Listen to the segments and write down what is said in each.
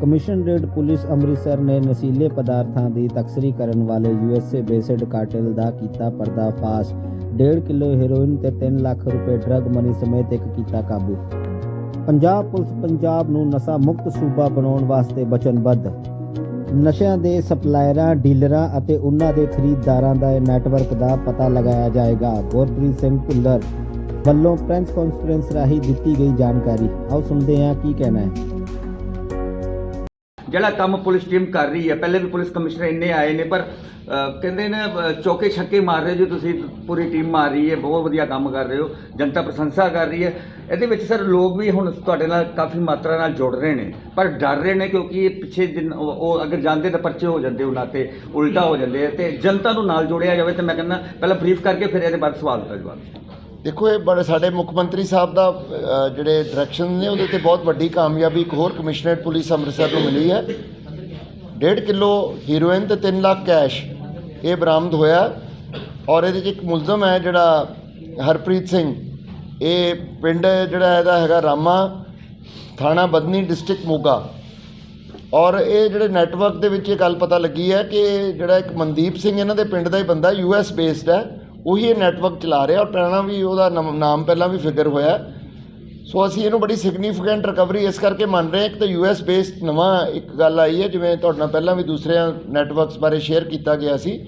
Commissionerate police Amritsar ਨੇ ਨਸ਼ੀਲੇ ਪਦਾਰਥਾਂ ਦੀ ਤਸਕਰੀ ਕਰਨ ਵਾਲੇ ਯੂਐਸਏ ਬੇਸਡ ਕਾਰਟਲ ਦਾ ਕੀਤਾ ਪਰਦਾਫਾਸ਼। 1.5 ਕਿਲੋ ਹੈਰੋਇਨ ਤੇ 3 ਲੱਖ ਰੁਪਏ ਡਰੱਗ ਮਨੀ ਸਮੇਤ ਇੱਕ ਕੀਤਾ ਕਾਬੂ। ਪੰਜਾਬ ਪੁਲਿਸ ਪੰਜਾਬ ਨੂੰ ਨਸ਼ਾ ਮੁਕਤ ਸੂਬਾ ਬਣਾਉਣ ਵਾਸਤੇ ਵਚਨਬੱਧ। ਨਸ਼ਿਆਂ ਦੇ ਸਪਲਾਇਰਾਂ, ਡੀਲਰਾਂ ਅਤੇ ਉਹਨਾਂ ਦੇ ਖਰੀਦਦਾਰਾਂ ਦਾ ਇਹ ਨੈਟਵਰਕ ਦਾ ਪਤਾ ਲਗਾਇਆ ਜਾਏਗਾ। ਗੁਰਪ੍ਰੀਤ ਸਿੰਘ ਭੁੱਲਰ ਵੱਲੋਂ ਪ੍ਰੈਸ ਕਾਨਫਰੰਸ ਰਾਹੀਂ ਦਿੱਤੀ ਗਈ ਜਾਣਕਾਰੀ। ਆਓ ਸੁਣਦੇ ਹਾਂ ਕੀ ਕਹਿਣਾ ਹੈ। ਜਿਹੜਾ ਕੰਮ ਪੁਲਿਸ ਟੀਮ ਕਰ ਰਹੀ ਹੈ ਪਹਿਲੇ ਵੀ ਪੁਲਿਸ ਕਮਿਸ਼ਨਰ ਇੰਨੇ ਆਏ ਨੇ ਪਰ ਅਹ, ਕਹਿੰਦੇ ਨੇ ਅਹ, ਚੌਕੇ ਛੱਕੇ ਮਾਰ ਰਹੇ ਹੋ ਜੀ ਤੁਸੀਂ ਪੂਰੀ ਟੀਮ ਮਾਰ ਰਹੀ ਹੈ ਬਹੁਤ ਵਧੀਆ ਕੰਮ ਕਰ ਰਹੇ ਹੋ ਜਨਤਾ ਪ੍ਰਸ਼ੰਸਾ ਕਰ ਰਹੀ ਹੈ। ਇਹਦੇ ਵਿੱਚ ਸਰ ਲੋਕ ਵੀ ਹੁਣ ਤੁਹਾਡੇ ਨਾਲ ਕਾਫੀ ਮਾਤਰਾ ਨਾਲ ਜੁੜ ਰਹੇ ਨੇ ਪਰ ਡਰ ਰਹੇ ਨੇ ਕਿਉਂਕਿ ਇਹ ਪਿੱਛੇ ਜਿਨ- ਉਹ ਉਹ ਅਗਰ ਜਾਂਦੇ ਤਾਂ ਪਰਚੇ ਹੋ ਜਾਂਦੇ ਉਹਨਾਂ ਤੇ ਉਲਟਾ ਹੋ ਜਾਂਦੇ ਆ ਤੇ ਜਨਤਾ ਨੂੰ ਨਾਲ ਜੋੜਿਆ ਜਾਵੇ ਤੇ ਮੈਂ ਕਹਿੰਦਾ ਪਹਿਲਾਂ ਬਰੀਫ ਕਰਕੇ ਫਿਰ ਇਹਦੇ ਬਾਅਦ ਸਵਾਲ ਦਾ ਜਵਾਬ। ਦੇਖੋ ਇਹ ਬੜੇ ਸਾਡੇ ਮੁੱਖ ਮੰਤਰੀ ਸਾਹਿਬ ਦਾ ਅ, ਜਿਹੜੇ ਡਾਇਰੈਕਸ਼ਨ ਨੇ ਉਹਦੇ ਤੇ ਬਹੁਤ ਵੱਡੀ ਕਾਮਯਾਬੀ ਇੱਕ ਹੋਰ ਕਮਿਸ਼ਨਰੇਟ ਪੁਲਿਸ ਅੰਮ੍ਰਿਤਸਰ ਨੂੰ ਮਿਲੀ ਹੈ। 1.5 ਕਿਲੋ ਹੀਰੋਇਨ ਤੇ 3 ਲੱਖ ਕੈਸ਼ ਇਹ ਬਰਾਮਦ ਹੋਇਆ ਔਰ ਇਹਦੇ 'ਚ ਇੱਕ ਮੁਲਜ਼ਮ ਹੈ ਜਿਹੜਾ ਹਰਪ੍ਰੀਤ ਸਿੰਘ। ਇਹ ਪਿੰਡ ਜਿਹੜਾ ਇਹਦਾ ਹੈਗਾ ਰਾਮਾ ਥਾਣਾ ਬਦਨੀ ਡਿਸਟ੍ਰਿਕਟ ਮੋਗਾ। ਔਰ ਇਹ ਜਿਹੜੇ ਨੈਟਵਰਕ ਦੇ ਵਿੱਚ ਇਹ ਗੱਲ ਪਤਾ ਲੱਗੀ ਹੈ ਕਿ ਜਿਹੜਾ ਇੱਕ ਮਨਦੀਪ ਸਿੰਘ ਇਹਨਾਂ ਦੇ ਪਿੰਡ ਦਾ ਹੀ ਬੰਦਾ ਯੂ ਐਸ ਬੇਸਡ ਹੈ। ਉਹੀ ਇਹ ਨੈਟਵਰਕ ਚਲਾ ਰਿਹਾ ਔਰ ਪਹਿਲਾਂ ਵੀ ਉਹਦਾ ਨਾਮ ਪਹਿਲਾਂ ਵੀ ਫਿਕਰ ਹੋਇਆ। ਸੋ ਅਸੀਂ ਇਹਨੂੰ ਬੜੀ ਸਿਗਨੀਫੀਕੈਂਟ ਰਿਕਵਰੀ ਇਸ ਕਰਕੇ ਮੰਨ ਰਹੇ ਹਾਂ ਕਿ ਤਾਂ ਯੂ ਐਸ ਬੇਸਡ ਨਵਾਂ ਇੱਕ ਗੱਲ ਆਈ ਹੈ, ਜਿਵੇਂ ਤੁਹਾਡੇ ਨਾਲ ਪਹਿਲਾਂ ਵੀ ਦੂਸਰਿਆਂ ਨੈਟਵਰਕਸ ਬਾਰੇ ਸ਼ੇਅਰ ਕੀਤਾ ਗਿਆ ਸੀ।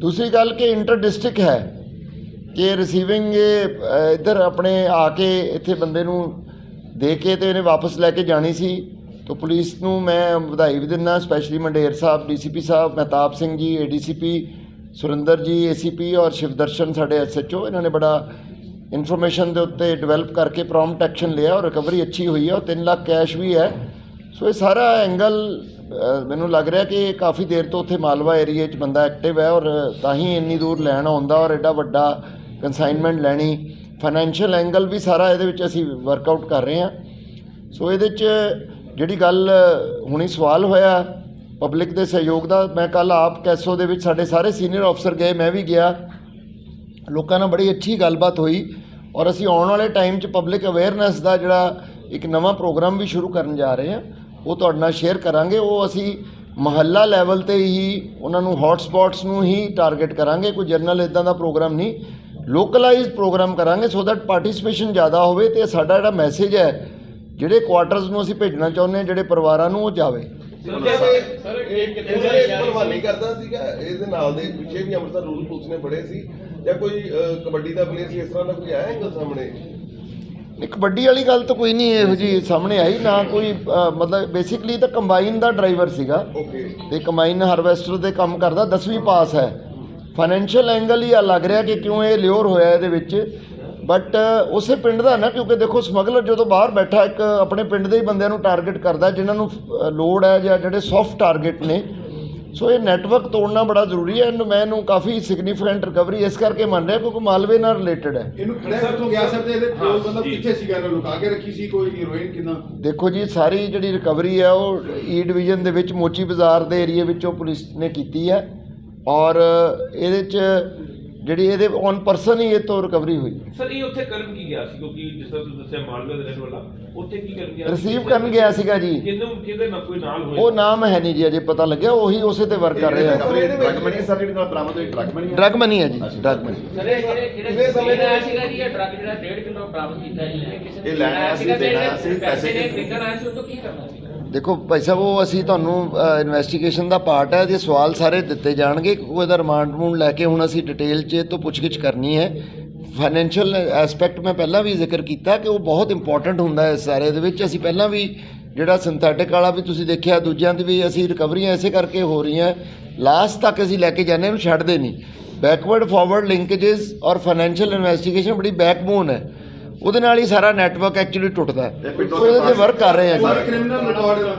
ਦੂਸਰੀ ਗੱਲ ਕਿ ਇੰਟਰ ਡਿਸਟ੍ਰਿਕਟ ਹੈ ਕਿ ਰਿਸੀਵਿੰਗ ਇੱਧਰ ਆਪਣੇ ਆ ਕੇ ਇੱਥੇ ਬੰਦੇ ਨੂੰ ਦੇ ਕੇ ਤੇ ਇਹਨੇ ਵਾਪਸ ਲੈ ਕੇ ਜਾਣੀ ਸੀ। ਤਾਂ ਪੁਲਿਸ ਨੂੰ ਮੈਂ ਵਧਾਈ ਵੀ ਦਿੰਦਾ ਸਪੈਸ਼ਲੀ ਮੰਡੇਰ ਸਾਹਿਬ ਡੀਸੀਪੀ ਸਾਹਿਬ, ਮਹਿਤਾਬ ਸਿੰਘ ਜੀ ਏਡੀਸੀਪੀ ਸੁਰਿੰਦਰ ਜੀ ਏਸੀਪੀ ਔਰ ਸ਼ਿਵਦਰਸ਼ਨ ਸਾਡੇ ਐਸਐਚਓ ਇਹਨਾਂ ਨੇ ਬੜਾ ਇਨਫੋਰਮੇਸ਼ਨ ਦੇ ਉੱਤੇ ਡਿਵੈਲਪ ਕਰਕੇ ਪ੍ਰੋਮਪਟ ਐਕਸ਼ਨ ਲਿਆ ਔਰ ਰਿਕਵਰੀ ਅੱਛੀ ਹੋਈ ਹੈ ਔਰ 3 ਲੱਖ ਕੈਸ਼ ਵੀ ਹੈ। ਸੋ ਇਹ ਸਾਰਾ ਐਂਗਲ ਮੈਨੂੰ ਲੱਗ ਰਿਹਾ ਕਿ ਕਾਫੀ ਦੇਰ ਤੋਂ ਉੱਥੇ ਮਾਲਵਾ ਏਰੀਆ 'ਚ ਬੰਦਾ ਐਕਟਿਵ ਹੈ ਔਰ ਤਾਂ ਹੀ ਇੰਨੀ ਦੂਰ ਲੈਣ ਆਉਂਦਾ ਔਰ ਐਡਾ ਵੱਡਾ ਕੰਸਾਈਨਮੈਂਟ ਲੈਣੀ। ਫਾਈਨੈਂਸ਼ੀਅਲ ਐਂਗਲ ਵੀ ਸਾਰਾ ਇਹਦੇ ਵਿੱਚ ਅਸੀਂ ਵਰਕਆਊਟ ਕਰ ਰਹੇ ਹਾਂ। ਸੋ ਇਹਦੇ 'ਚ ਜਿਹੜੀ ਗੱਲ ਹੁਣੀ ਸਵਾਲ ਹੋਇਆ ਪਬਲਿਕ ਦੇ ਸਹਿਯੋਗ ਦਾ। ਮੈਂ ਕੱਲ ਆਪ ਕੈਸੋ ਦੇ ਵਿੱਚ ਸਾਡੇ ਸਾਰੇ ਸੀਨੀਅਰ ਅਫਸਰ ਗਏ, ਮੈਂ ਵੀ ਗਿਆ। ਲੋਕਾਂ ਨਾਲ ਬੜੀ ਅੱਛੀ ਗੱਲਬਾਤ ਹੋਈ ਔਰ ਅਸੀਂ ਆਉਣ ਵਾਲੇ ਟਾਈਮ 'ਚ ਪਬਲਿਕ ਅਵੇਅਰਨੈਸ ਦਾ ਜਿਹੜਾ ਇੱਕ ਨਵਾਂ ਪ੍ਰੋਗਰਾਮ ਵੀ ਸ਼ੁਰੂ ਕਰਨ ਜਾ ਰਹੇ ਹਾਂ, ਉਹ ਤੁਹਾਡੇ ਨਾਲ ਸ਼ੇਅਰ ਕਰਾਂਗੇ। ਉਹ ਅਸੀਂ ਮਹੱਲਾ ਲੈਵਲ ਤੇ ਹੀ, ਉਹਨਾਂ ਨੂੰ ਹੌਟ ਨੂੰ ਹੀ ਟਾਰਗੇਟ ਕਰਾਂਗੇ। ਕੋਈ ਜਨਰਲ ਇਦਾਂ ਦਾ ਪ੍ਰੋਗਰਾਮ ਨਹੀਂ। ਲੋਕਲਾਈਜ਼ਡ ਪ੍ਰੋਗਰਾਮ ਕਰਾਂਗੇ ਸੋ ਦੈਟ ਪਾਰਟਿਸਿਪੇਸ਼ਨ ਜ਼ਿਆਦਾ ਹੋਵੇ ਤੇ ਸਾਡਾ ਜਿਹੜਾ ਮੈਸੇਜ ਹੈ, ਜਿਹੜੇ ਕੁਆਟਰਸ ਨੂੰ ਅਸੀਂ ਭੇਜਣਾ ਚਾਹੁੰਦੇ ਹਾਂ, ਜਿਹੜੇ ਪਰਿਵਾਰਾਂ ਨੂੰ ਉਹ ਜਾਵੇ। ਸਰ? ਇਹ ਕਿਤੇ ਭਲਵਾਨੀ ਕਰਦਾ ਸੀਗਾ ਇਹਦੇ ਨਾਲ ਦੇ ਪਿੱਛੇ ਵੀ ਅੰਮ੍ਰਿਤਸਰ ਰੂਲ ਪੁਲਿਸ ਨੇ ਬੜੇ ਸੀ ਜਾਂ ਕੋਈ ਕਬੱਡੀ ਦਾ ਪਲੇਅਰ ਸੀ ਇਸ ਤਰ੍ਹਾਂ ਦਾ ਕੋਈ ਆਇਆ ਹੈਗਾ ਸਾਹਮਣੇ? ਨਹੀਂ ਕਬੱਡੀ ਵਾਲੀ ਗੱਲ ਤਾਂ ਕੋਈ ਨਹੀਂ ਇਹੋ ਜੀ ਸਾਹਮਣੇ ਆਈ ਨਾ ਕੋਈ ਮਤਲਬ ਬੇਸਿਕਲੀ ਤਾਂ ਕੰਬਾਈਨ ਦਾ ਡਰਾਈਵਰ ਸੀਗਾ। ਓਕੇ ਤੇ ਕੰਬਾਈਨ ਹਾਰਵੈਸਟਰ ਦੇ ਕੰਮ ਕਰਦਾ 10ਵੀਂ ਪਾਸ ਹੈ। ਫਾਈਨੈਂਸ਼ੀਅਲ ਐਂਗਲ ਹੀ ਆ ਲੱਗ ਰਿਹਾ ਕਿ ਕਿਉਂ ਇਹ ਲਿਓਰ ਹੋਇਆ ਇਹਦੇ ਵਿੱਚ। ਬਟ ਉਸੇ ਪਿੰਡ ਦਾ ਨਾ ਕਿਉਂਕਿ ਦੇਖੋ ਸਮਗਲਰ ਜਦੋਂ ਬਾਹਰ ਬੈਠਾ ਇੱਕ ਆਪਣੇ ਪਿੰਡ ਦੇ ਹੀ ਬੰਦਿਆਂ ਨੂੰ ਟਾਰਗੇਟ ਕਰਦਾ ਜਿਨ੍ਹਾਂ ਨੂੰ ਲੋੜ ਹੈ ਜਾਂ ਜਿਹੜੇ ਸੌਫਟ ਟਾਰਗੇਟ ਨੇ। ਸੋ ਇਹ ਨੈਟਵਰਕ ਤੋੜਨਾ ਬੜਾ ਜ਼ਰੂਰੀ ਹੈ ਐਂਡ ਮੈਂ ਇਹਨੂੰ ਕਾਫੀ ਸਿਗਨੀਫੀਕੈਂਟ ਰਿਕਵਰੀ ਇਸ ਕਰਕੇ ਮੰਨ ਰਿਹਾ ਕਿਉਂਕਿ ਮਾਲਵੇ ਨਾਲ ਰਿਲੇਟਡ ਹੈ। ਇਹਨੂੰ ਖੜਿਆ ਕਿੱਥੋਂ ਗਿਆ ਸਰ ਤੇ ਇਹਦੇ ਕੋਲ ਮਤਲਬ ਕਿੱਥੇ ਸੀਗਾ ਇਹਨੂੰ ਲੁਕਾ ਕੇ ਰੱਖੀ ਸੀ ਕੋਈ ਹੀਰੋਇਨ ਕਿਦਾਂ? ਦੇਖੋ ਜੀ ਸਾਰੀ ਜਿਹੜੀ ਰਿਕਵਰੀ ਹੈ ਉਹ ਈ ਡਿਵੀਜ਼ਨ ਦੇ ਵਿੱਚ ਮੋਚੀ ਬਾਜ਼ਾਰ ਦੇ ਏਰੀਆ ਵਿੱਚੋਂ ਪੁਲਿਸ ਨੇ ਕੀਤੀ ਹੈ। ਔਰ ਇਹਦੇ ਚ ਜਿਹੜੀ ਇਹਦੇ ਔਨ ਪਰਸਨ ਹੀ ਇਹ ਤੋਂ ਰਿਕਵਰੀ ਹੋਈ। ਸਰ ਇਹ ਉੱਥੇ ਕਰਨ ਕੀ ਗਿਆ ਸੀ? ਕਿਉਂਕਿ ਜਿਸ ਤਰ੍ਹਾਂ ਤੁਸੀਂ ਦੱਸਿਆ ਮਾਲਵੇ ਦੇ ਰਹਿਣ ਵਾਲਾ ਉੱਥੇ ਕੀ ਕਰਨ ਗਿਆ ਸੀ? ਰਿਸੀਵ ਕਰਨ ਗਿਆ ਸੀਗਾ ਜੀ। ਕਿਹਨੂੰ ਕਿਹਦੇ ਨਾਲ ਕੋਈ ਨਾਲ ਹੋਇਆ? ਉਹ ਨਾਮ ਹੈ ਨਹੀਂ ਜੀ ਅਜੇ ਪਤਾ ਲੱਗਿਆ ਉਹੀ ਉਸੇ ਤੇ ਵਰਕ ਕਰ ਰਿਹਾ। ਹੈ ਡਰਗ ਮਨੀ ਸਰ ਜਿਹੜੀ ਨਾਲ ਬਰਾਮਦ ਹੋਈ ਡਰਗ ਮਨੀ ਡਰਗ ਮਨੀ ਹੈ ਜੀ ਡਰਗ ਮਨੀ ਸਰ ਇਹ ਜਿਹੜੇ ਕਿੰਨੇ ਜਿਹੜੇ ਸਮੇਂ ਆਇਆ ਸੀਗਾ ਜੀ ਇਹ ਡਰੱਗ ਜਿਹੜਾ 1.5 ਕਿਲੋ ਬਰਾਮਦ ਕੀਤਾ ਜੀ। ਇਹ ਕਿਸੇ ਇਹ ਲੈਣ ਆਇਆ ਸੀ, ਦੇਣ ਸੀ, ਪੈਸੇ ਕਿੰਨੇ? ਖਰੀਦਣ ਆਇਆ ਸੀ ਉਹ ਤੋਂ ਕੀ ਕਰਨਾ ਸੀ? ਦੇਖੋ ਭਾਈ ਸਾਹਿਬ, ਉਹ ਅਸੀਂ ਤੁਹਾਨੂੰ ਇਨਵੈਸਟੀਗੇਸ਼ਨ ਦਾ ਪਾਰਟ ਹੈ, ਇਹਦੇ ਸਵਾਲ ਸਾਰੇ ਦਿੱਤੇ ਜਾਣਗੇ। ਉਹ ਇਹਦਾ ਰਿਮਾਂਡ ਰੂਮ ਲੈ ਕੇ ਹੁਣ ਅਸੀਂ ਡਿਟੇਲ 'ਚ ਇਹ ਤੋਂ ਪੁੱਛਗਿੱਛ ਕਰਨੀ ਹੈ। ਫਾਈਨੈਂਸ਼ੀਅਲ ਐਸਪੈਕਟ ਮੈਂ ਪਹਿਲਾਂ ਵੀ ਜ਼ਿਕਰ ਕੀਤਾ ਕਿ ਉਹ ਬਹੁਤ ਇੰਪੋਰਟੈਂਟ ਹੁੰਦਾ ਹੈ ਇਸ ਸਾਰੇ ਦੇ ਵਿੱਚ। ਅਸੀਂ ਪਹਿਲਾਂ ਵੀ ਜਿਹੜਾ ਸਿੰਥੈਟਿਕ ਵਾਲਾ ਵੀ ਤੁਸੀਂ ਦੇਖਿਆ, ਦੂਜਿਆਂ ਦੀ ਵੀ ਅਸੀਂ ਰਿਕਵਰੀਆਂ ਐਸੇ ਕਰਕੇ ਹੋ ਰਹੀਆਂ। ਲਾਸਟ ਤੱਕ ਅਸੀਂ ਲੈ ਕੇ ਜਾਂਦੇ ਇਹਨੂੰ ਛੱਡਦੇ ਨਹੀਂ। ਬੈਕਵਰਡ ਫਾਰਵਰਡ ਲਿੰਕੇजेस ਔਰ ਫਾਈਨੈਂਸ਼ੀਅਲ ਇਨਵੈਸਟੀਗੇਸ਼ਨ ਬੜੀ ਬੈਕਬੋਨ ਹੈ। ਉਹਦੇ ਨਾਲ ਹੀ ਸਾਰਾ ਨੈਟਵਰਕ ਐਕਚੁਅਲੀ ਟੁੱਟਦਾ ਹੈ। ਇਹਦੇ ਤੇ ਵਰਕ ਕਰ ਰਹੇ ਸਰ ਜੀ ਕ੍ਰਿਮੀਨਲ ਰਿਕਾਰਡ ਦਾ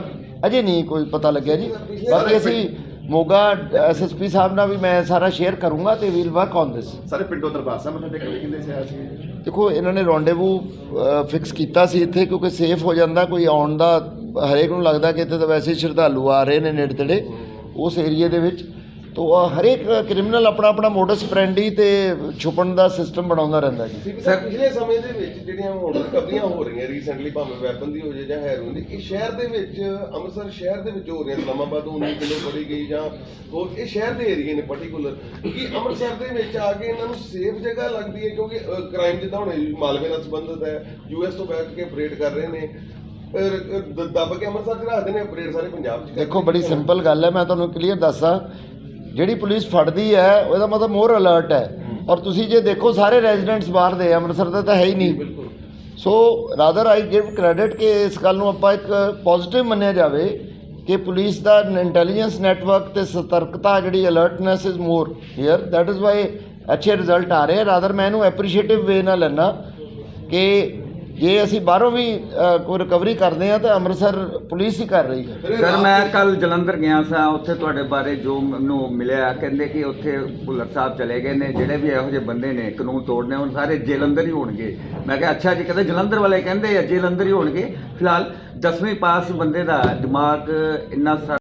ਅਜੇ ਨਹੀਂ ਕੋਈ ਪਤਾ ਲੱਗਿਆ ਜੀ। ਬਾਕੀ ਅਸੀਂ ਮੋਗਾ ਐਸਐਸਪੀ ਸਾਹਿਬ ਨਾਲ ਵੀ ਮੈਂ ਸਾਰਾ ਸ਼ੇਅਰ ਕਰੂੰਗਾ ਤੇ ਵੀਲ ਵਰਕ ਔਨ ਦਿਸ ਸਾਰੇ ਪਿੰਡੋਂ ਦਰਬਾਰ ਸਾਹਿਬ ਮੱਥਾ ਟੇਕਣ ਲਈ ਕਿੰਨੇ ਸੇ ਆਇਆ ਸੀ? ਦੇਖੋ ਇਹਨਾਂ ਨੇ ਰੌਂਡੇਵੂ ਫਿਕਸ ਕੀਤਾ ਸੀ ਇੱਥੇ ਕਿਉਂਕਿ ਸੇਫ ਹੋ ਜਾਂਦਾ ਕੋਈ ਆਉਣ ਦਾ ਹਰੇਕ ਨੂੰ ਲੱਗਦਾ ਕਿ ਇੱਥੇ ਤਾਂ ਵੈਸੇ ਹੀ ਸ਼ਰਧਾਲੂ ਆ ਰਹੇ ਨੇ ਨੇੜੇ ਤੇੜੇ। ਉਸ ਏਰੀਏ ਦੇ ਵਿੱਚ ਤੋ ਹਰੇਕ ਕ੍ਰਿਮੀਨਲ ਆਪਣਾ ਆਪਣਾ ਮੋਡਸ ਪ੍ਰੈਂਡੀ ਤੇ ਛੁਪਣ ਦਾ ਸਿਸਟਮ ਬਣਾਉਂਦਾ ਰਹਿੰਦਾ ਜੀ ਸਾਹਿਬ ਪਿਛਲੇ ਸਮੇਂ ਦੇ ਵਿੱਚ ਜਿਹੜੀਆਂ ਹੁਣ ਰਿਕਵਰੀਆਂ ਹੋ ਰਹੀਆਂ ਰੀਸੈਂਟਲੀ ਭਾਵੇਂ ਵੈਪਨ ਦੀ ਹੋ ਜਾਏ ਜਾਂ ਹੈਰੋਇਨ ਦੀ ਇਹ ਸ਼ਹਿਰ ਦੇ ਵਿੱਚ ਅੰਮ੍ਰਿਤਸਰ ਸ਼ਹਿਰ ਦੇ ਵਿੱਚ ਹੋ ਰਹੀਆਂ ਇਸਲਾਮਾਬਾਦ ਤੋਂ 19 ਕਿਲੋ ਫੜੀ ਗਈ ਜਾਂ ਹੋਰ ਇਹ ਸ਼ਹਿਰ ਦੇ ਏਰੀਏ ਨੇ ਪਾਰਟਿਕੂਲਰ ਕਿ ਅੰਮ੍ਰਿਤਸਰ ਦੇ ਵਿੱਚ ਆ ਕੇ ਇਹਨਾਂ ਨੂੰ ਸੇਫ ਜਗ੍ਹਾ ਲੱਗਦੀ ਹੈ ਕਿਉਂਕਿ ਕ੍ਰਾਈਮ ਜਿੱਦਾਂ ਹੁਣ ਮਾਲਵੇ ਨਾਲ ਸੰਬੰਧਿਤ ਹੈ ਯੂਐਸ ਤੋਂ ਬੈਠ ਕੇ ਅਪਰੇਟ ਕਰ ਰਹੇ ਨੇ ਦੱਬ ਕੇ ਅੰਮ੍ਰਿਤਸਰ ਚ ਰੱਖਦੇ ਨੇ ਅਪਰੇਟ ਸਾਰੇ ਪੰਜਾਬ ਚ ਦੇਖੋ। ਬੜੀ ਸਿੰਪਲ ਗੱਲ ਹੈ ਮੈਂ ਤੁਹਾਨੂੰ ਕਲੀਅਰ ਦੱਸਾਂ ਜਿਹੜੀ ਪੁਲਿਸ ਫੜਦੀ ਹੈ ਉਹਦਾ ਮਤਲਬ ਮੋਰ ਅਲਰਟ ਹੈ। ਔਰ ਤੁਸੀਂ ਜੇ ਦੇਖੋ ਸਾਰੇ ਰੈਜ਼ੀਡੈਂਟਸ ਬਾਹਰ ਦੇ ਆ, ਅੰਮ੍ਰਿਤਸਰ ਦੇ ਤਾਂ ਹੈ ਹੀ ਨਹੀਂ। So rather I give credit ਕਿ ਇਸ ਗੱਲ ਨੂੰ ਆਪਾਂ ਇੱਕ ਪੋਜ਼ਿਟਿਵ ਮੰਨਿਆ ਜਾਵੇ ਕਿ ਪੁਲਿਸ ਦਾ ਇੰਟੈਲੀਜੈਂਸ ਨੈਟਵਰਕ ਤੇ ਸਤਰਕਤਾ ਜਿਹੜੀ alertness is more here that is why ਅੱਛੇ ਰਿਜ਼ਲਟ ਆ ਰਹੇ ਆ। ਰਾਦਰ ਮੈਂ ਇਹਨੂੰ ਐਪਰੀਸ਼ੀਏਟਿਵ ਵੇ ਨਾਲ ਲੈਣਾ ਕਿ ਜੇ ਅਸੀਂ ਬਾਹਰੋਂ ਵੀ ਅ, ਕੋਈ ਰਿਕਵਰੀ ਕਰਦੇ ਆ ਤਾਂ ਅੰਮ੍ਰਿਤਸਰ ਪੁਲਿਸ ਹੀ ਕਰ ਰਹੀ ਹੈ। ਸਰ ਮੈਂ ਕੱਲ ਜਲੰਧਰ ਗਿਆ ਸਾਂ ਉੱਥੇ ਤੁਹਾਡੇ ਬਾਰੇ ਜੋ ਮੈਨੂੰ ਮਿਲਿਆ ਕਹਿੰਦੇ ਕਿ ਉੱਥੇ ਭੁੱਲਰ ਸਾਹਿਬ ਚਲੇ ਗਏ ਨੇ ਜਿਹੜੇ ਵੀ ਇਹੋ ਜਿਹੇ ਬੰਦੇ ਨੇ ਕਾਨੂੰਨ ਤੋੜਨੇ ਹੁਣ ਸਾਰੇ ਜੇਲ੍ਹ ਅੰਦਰ ਹੀ ਹੋਣਗੇ। ਮੈਂ ਕਿਹਾ ਅੱਛਾ ਜੀ ਕਹਿੰਦੇ ਜਲੰਧਰ ਵਾਲੇ ਕਹਿੰਦੇ ਆ ਜੇਲ੍ਹ ਅੰਦਰ ਹੀ ਹੋਣਗੇ। ਫਿਲਹਾਲ 10ਵੀਂ ਪਾਸ ਬੰਦੇ ਦਾ ਦਿਮਾਗ ਇੰਨਾ ਸਾਰਾ